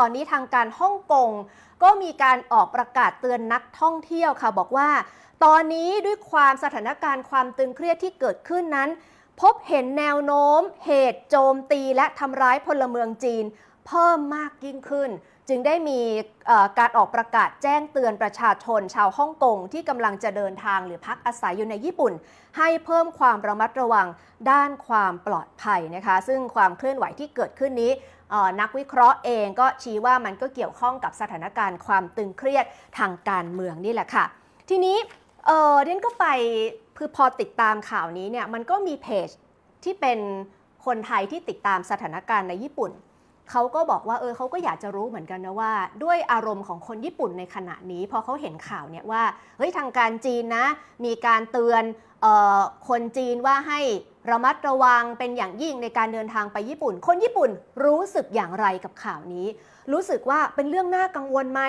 ตอนนี้ทางการฮ่องกงก็มีการออกประกาศเตือนนักท่องเที่ยวค่ะบอกว่า ตอนนี้ด้วยความสถานการณ์ความตึงเครียดที่เกิดขึ้นนั้น พบเห็นแนวโน้ม เหตุโจมตีและทำร้ายพลเมืองจีน เพิ่มมากยิ่งขึ้น จึงได้มีการออกประกาศแจ้งเตือนประชาชนชาวฮ่องกงที่กำลังจะเดินทางหรือพักอาศัยอยู่ในญี่ปุ่น ให้เพิ่มความระมัดระวังด้านความปลอดภัยนะคะ ซึ่งความเคลื่อนไหวที่เกิดขึ้นนี้ นักวิเคราะห์เองก็ชี้ว่ามันก็เกี่ยวข้องกับสถานการณ์ความตึงเครียดทางการเมืองนี่แหละค่ะ ทีนี้เออเดนก็ไปคือพอติดตามข่าวนี้เนี่ยมันก็มีเพจที่เป็นคนไทยที่ติดตามสถานการณ์ในญี่ปุ่นเขาก็บอกว่าเออเขาก็อยากจะรู้เหมือนกันนะว่า ด้วยอารมณ์ของคนญี่ปุ่นในขณะนี้ พอเขาเห็นข่าวเนี่ยว่าเฮ้ยทางการจีนนะมีการเตือนออคนจีนว่าให้ ระมัดระวังเป็นอย่างยิ่งในการเดินทางไปญี่ปุ่น คนญี่ปุ่นรู้สึกอย่างไรกับข่าวนี้ รู้สึกว่าเป็นเรื่องน่ากังวลไหม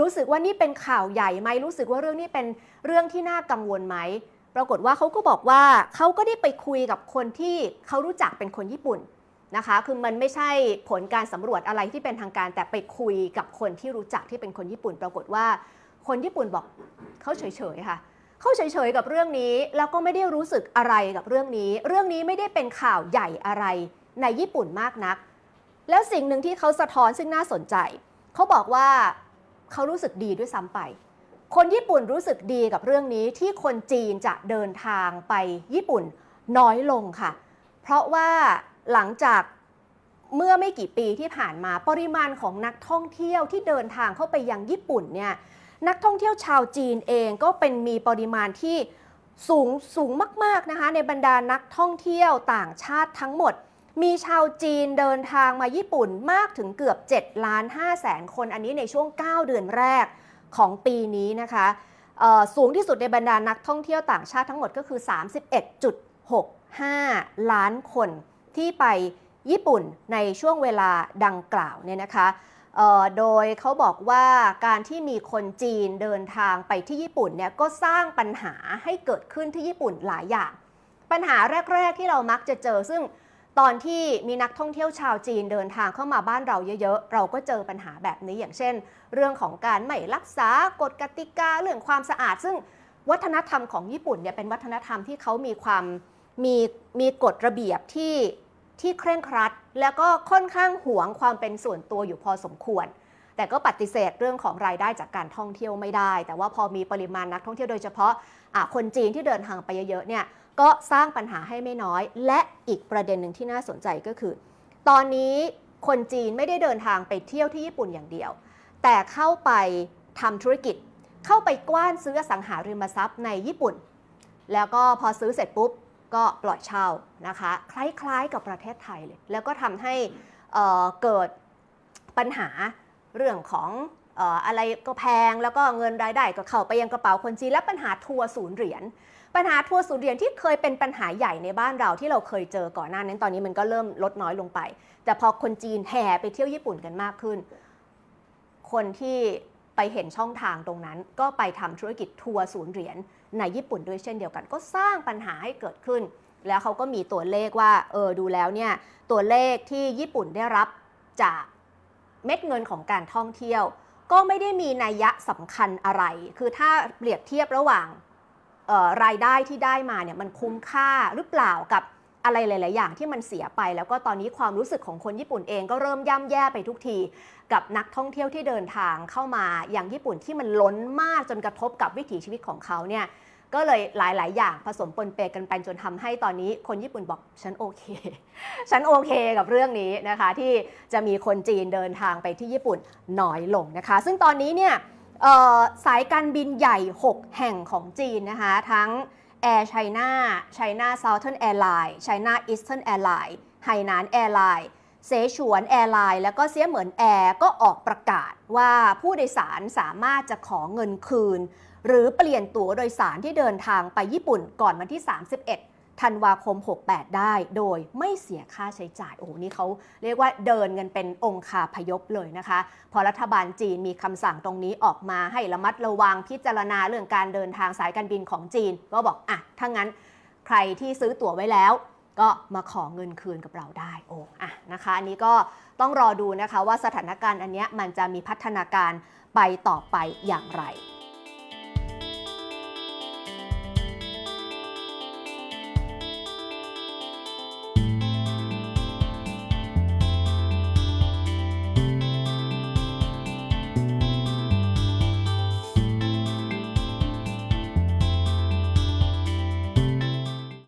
รู้สึกว่านี่เป็นข่าวใหญ่ไหม รู้สึกว่าเรื่องนี้เป็นเรื่องที่น่ากังวลไหม ปรากฏว่าเขาก็บอกว่าเขาก็ได้ไปคุยกับคนที่เขารู้จักเป็นคนญี่ปุ่นนะคะ คือมันไม่ใช่ผลการสำรวจอะไรที่เป็นทางการ แต่ไปคุยกับคนที่รู้จักที่เป็นคนญี่ปุ่น ปรากฏว่าคนญี่ปุ่นบอกเขาเฉยๆค่ะ เขาเฉยๆกับเรื่องนี้ แล้วก็ไม่ได้รู้สึกอะไรกับเรื่องนี้ เรื่องนี้ไม่ได้เป็นข่าวใหญ่อะไรในญี่ปุ่นมากนัก แล้วสิ่งหนึ่งที่เขาสะท้อนซึ่งน่าสนใจ เขาบอกว่าเขารู้สึกดีด้วยซ้ำไป คนญี่ปุ่นรู้สึกดีกับเรื่องนี้ที่คนจีนจะเดินทางไปญี่ปุ่นน้อยลงค่ะ เพราะว่าหลังจากเมื่อไม่กี่ปีที่ผ่านมาปริมาณของนักท่องเที่ยวที่เดินทางเข้าไปยังญี่ปุ่นเนี่ย นักท่องเที่ยวชาวจีนเองก็เป็นมีปริมาณที่สูงสูงมากๆนะคะ ในบรรดานักท่องเที่ยวต่างชาติทั้งหมด มีชาวจีนเดินทางมาญี่ปุ่นมากถึงเกือบ7ล้าน5แสนคนอันนี้ในช่วง 9 เดือนแรกของปีนี้นะคะสูงที่สุดในบรรดานักท่องเที่ยวต่างชาติทั้งหมดก็คือ 31.65 ล้านคนที่ไปญี่ปุ่นในช่วงเวลาดังกล่าวเนี่ยนะคะ โดยเขาบอกว่าการที่มีคนจีนเดินทางไปที่ญี่ปุ่นเนี่ยก็สร้างปัญหาให้เกิดขึ้นที่ญี่ปุ่นหลายอย่าง ปัญหาแรก ๆ ที่เรามักจะเจอซึ่งตอนที่มีนักท่องเที่ยวชาวจีนเดินทางเข้ามาบ้านเราเยอะๆ เราก็เจอปัญหาแบบนี้อย่างเช่น เรื่องของการไม่รักษากฎกติกาเรื่องความสะอาด ซึ่งวัฒนธรรมของญี่ปุ่นเนี่ยเป็นวัฒนธรรมที่เขามีความมีมีกฎระเบียบที่ ที่เคร่งครัด แล้วก็ค่อนข้างหวงความเป็นส่วนตัวอยู่พอสมควร แต่ก็ปฏิเสธเรื่องของรายได้จากการท่องเที่ยวไม่ได้ แต่ว่าพอมีปริมาณนักท่องเที่ยวโดยเฉพาะะคนจีนที่เดินทางไปเยอะๆเนี่ยก็สร้างปัญหาให้ไม่น้อย และอีกประเด็นหนึ่งที่น่าสนใจก็คือ ตอนนี้คนจีนไม่ได้เดินทางไปเที่ยวที่ญี่ปุ่นอย่างเดียว แต่เข้าไปทำธุรกิจ เข้าไปกว้านซื้ออสังหาริมทรัพย์ในญี่ปุ่น แล้วก็พอซื้อเสร็จปุ๊บ ก็ปล่อยเช่านะคะ คล้ายๆกับประเทศไทยเลย แล้วก็ทำให้เอ่อเกิดปัญหาเรื่องของเอ่ออะไรก็แพงแล้วก็เงินรายได้ก็เข้าไปยังกระเป๋าคนจีนและปัญหาทัวร์ศูนย์เหรียญปัญหาทัวร์ศูนย์เหรียญที่เคยเป็นปัญหาใหญ่ในบ้านเราที่เราเคยเจอก่อนหน้านั้นตอนนี้มันก็เริ่มลดน้อยลงไป แต่พอคนจีนแห่ไปเที่ยวญี่ปุ่นกันมากขึ้น คนที่ ไปเห็นช่องทางตรงนั้น ก็ไปทำธุรกิจทัวร์ศูนย์เหรียญในญี่ปุ่นด้วยเช่นเดียวกัน ก็สร้างปัญหาให้เกิดขึ้น แล้วเขาก็มีตัวเลขว่าเออดูแล้วเนี่ยตัวเลขที่ญี่ปุ่นได้รับจากเม็ดเงินของการท่องเที่ยว ก็ไม่ได้มีนัยยะสำคัญอะไร คือถ้าเปรียบเทียบระหว่างออรายได้ที่ได้มาเนี่ยมันคุ้มค่าหรือเปล่ากับ อะไรหลาย ๆ อย่างที่มันเสียไป แล้วก็ตอนนี้ความรู้สึกของคนญี่ปุ่นเองก็เริ่มย่ำแย่ไปทุกที กับนักท่องเที่ยวที่เดินทางเข้ามาอย่างญี่ปุ่นที่มันล้นมากจนกระทบกับวิถีชีวิตของเขาเนี่ยก็เลยหลาย ๆ อย่างผสมปนเปกันไปจนทำให้ตอนนี้คนญี่ปุ่นบอกฉันโอเค ฉันโอเคกับเรื่องนี้นะคะ ที่จะมีคนจีนเดินทางไปที่ญี่ปุ่นน้อยลงนะคะ ซึ่งตอนนี้เนี่ยสายการบินใหญ่ 6 แห่งของจีนนะคะ ทั้ง แอร์ไชน่าไชน่าเซาเทิร์นแอร์ไลน์ไชน่าอีสเทิร์นแอร์ไหหนานแอร์ไลน์เสฉวนแอร์ไลน์แล้วก็เสียเหมือนแอร์ก็ออกประกาศว่าผู้โดยสารสามารถจะขอเงินคืน หรือเปลี่ยนตั๋วโดยสารที่เดินทางไปญี่ปุ่นก่อนวันที่ 31 ธันวาคม 68 ได้ โดยไม่เสียค่าใช้จ่าย โอ้โห นี่เขาเรียกว่าเดินกันเป็นองคาพยพเลยนะคะ พอรัฐบาลจีนมีคำสั่งตรงนี้ออกมาให้ระมัดระวังพิจารณาเรื่องการเดินทางสายการบินของจีน ก็บอก อะ ถ้างั้นใครที่ซื้อตั๋วไว้แล้ว ก็มาขอเงินคืนกับเราได้ โอ้อะนะคะ อันนี้ก็ต้องรอดูนะคะว่าสถานการณ์อันเนี้ยมันจะมีพัฒนาการไปต่อไปอย่างไร